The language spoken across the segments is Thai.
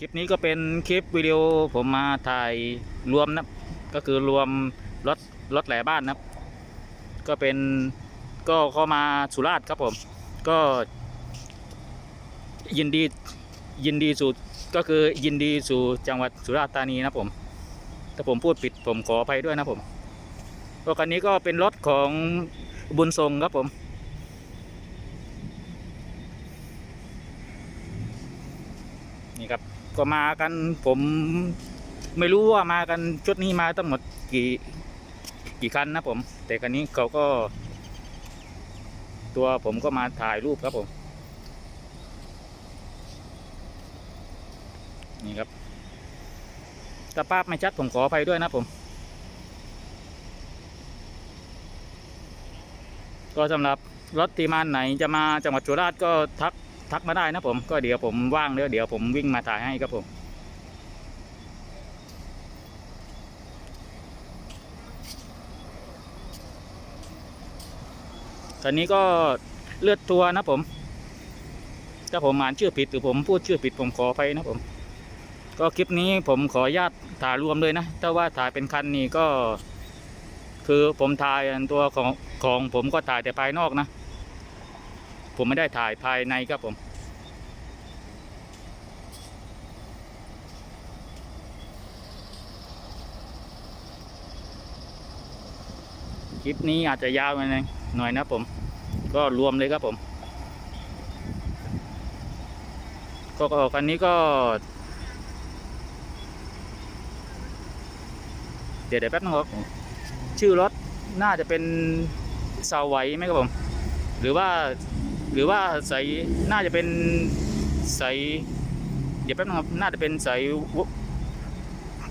คลิปนี้ก็เป็นคลิปวิดีโอผมมาถ่ายรวมนะก็คือรวมรถรถแหล่บ้านนะครับ ก็เป็นก็เข้ามาสุราษฎร์ครับผม ก็ ยินดียินดีสู่ก็คือยินดีสู่จังหวัดสุราษฎร์ธานีนะผมถ้าผมพูดผิดผมขออภัยด้วยนะผมก็คันนี้ก็เป็นรถของบุญทรงครับผม นี่ครับ ก็มากันผมไม่รู้ว่ามากันชุดนี้มาทั้งหมดกี่กี่คันนะผม แต่คันนี้เขาก็ ตัวผมก็มาถ่ายรูปครับผม นี่ครับถ้าภาพไม่ชัดผมขออภัยด้วยนะผม ก็สำหรับรถทีมานไหนจะมาจังหวัดสุราษฎร์ก็ทัก ทักมาได้นะผมก็เดี๋ยวผมว่างเดี๋ยวเดี๋ยวผมวิ่งมาถ่ายให้ครับผมตอนนี้ก็เลือดตัวนะผม ถ้าผมอ่านชื่อผิดหรือผมพูดชื่อผิดผมขอไปนะผม ก็คลิปนี้ผมขออนุญาตถ่ายรวมเลยนะ ถ้าว่าถ่ายเป็นคันนี่ก็ คือผมถ่ายตัวของของผมก็ถ่ายแต่ภายนอกนะ ผมไม่ได้ถ่ายภายในครับผม ลิปนี้อาจจะยาวไปหน่อยหน่อยนะผม ก็รวมเลยครับผม ก็คันนี้ก็ เดี๋ยวเดี๋ยวแป๊บนึงครับชื่อรถน่าจะเป็นสาวไวไหมครับผม หรือว่าหรือว่าใสน่าจะเป็นใสเดี๋ยวแป๊บนึงครับน่าจะเป็นใส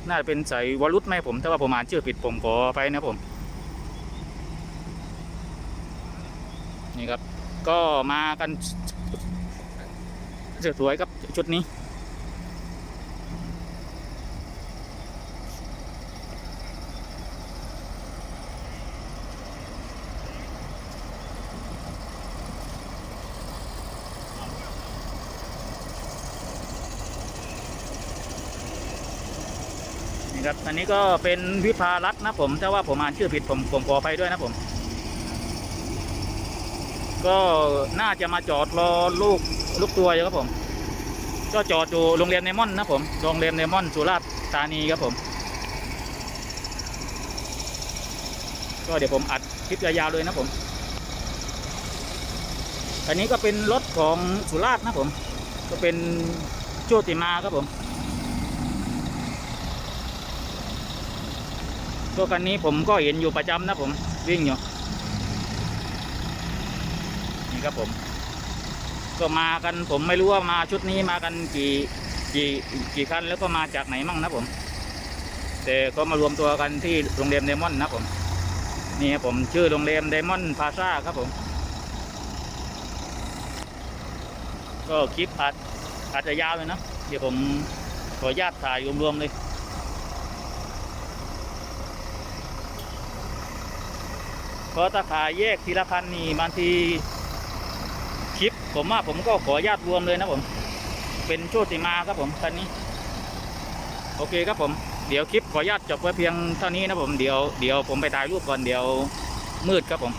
น่าจะเป็นใสวรุษไหมผม ถ้าว่าผมอ่านชื่อผิดผมขอไปนะครับผม นี่ครับ ก็มากันสวยๆครับชุดนี้ นี่ครับ อันนี้ก็เป็นวิภารัตน์นะผม ถ้าว่าผมอ่านชื่อผิดผมผมขอไปด้วยนะผม ก็น่าจะมาจอดรอลูกลูกตัวอยู่ครับผม ก็จอดอยู่โรงเรียนเนมอนนะผมโรงเรียนเนมอนสุราษฎร์ธานีครับผม ก็เดี๋ยวผมอัดคลิปยาวๆเลยนะผม อันนี้ก็เป็นรถของสุราษฎร์นะผม ก็เป็นโชติมาครับผมตัวคันนี้ผมก็เห็นอยู่ประจำนะผมวิ่งอยู่ นี่ครับผม ก็มากันผมไม่รู้ว่ามาชุดนี้มากันกี่กี่กี่คันแล้วก็มาจากไหนมั่งนะผม แต่ก็มารวมตัวกันที่โรงแรมเดมอนนะผม นี่ครับผมชื่อโรงแรมเดมอนพาซาครับผม ก็คลิปอาจอาจจะยาวเลยนะ เดี๋ยวผมขออนุญาตถ่ายรวมๆเลยเพราะถ้าถ่ายแยกทีละคันนี่บางที คลิป ผมว่าผมก็ขอญาตรวมเลยนะผม เป็นโชติมาครับผมคันนี้ โอเคครับผม เดี๋ยวคลิปขอญาตจบไว้เพียงเท่านี้นะผม เดี๋ยวเดี๋ยวผมไปถ่ายรูปก่อนเดี๋ยวมืดครับผม